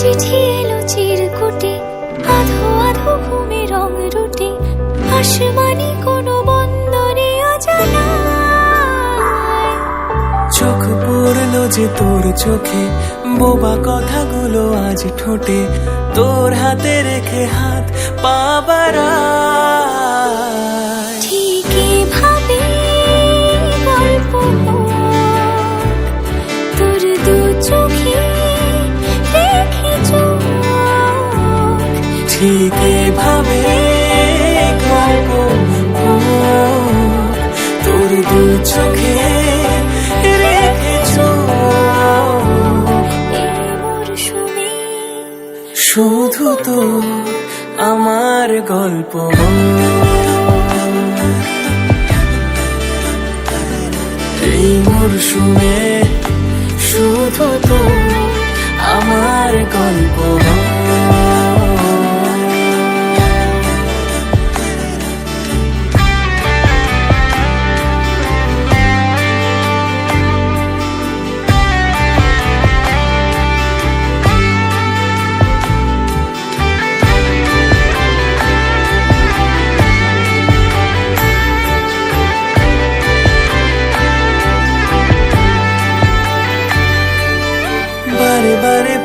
চিঠি এলো চিরকুটি, আধো আধো ভূমি রং রুটি। আসমানি কোনো বন্দরে অজানা চোখ পড়ল যে তোর চোখে, বোবা কথাগুলো আজ ঠোঁটে। তোর হাতে রেখে হাত পাবারা চোখে রেখেছ। শুধু তো আমার গল্প। এই মরশুমে শুধু তো আমার গল্প।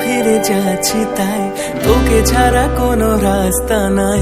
ফিরে যাচ্ছি তাই তোকে ছাড়া কোনো রাস্তা নাই।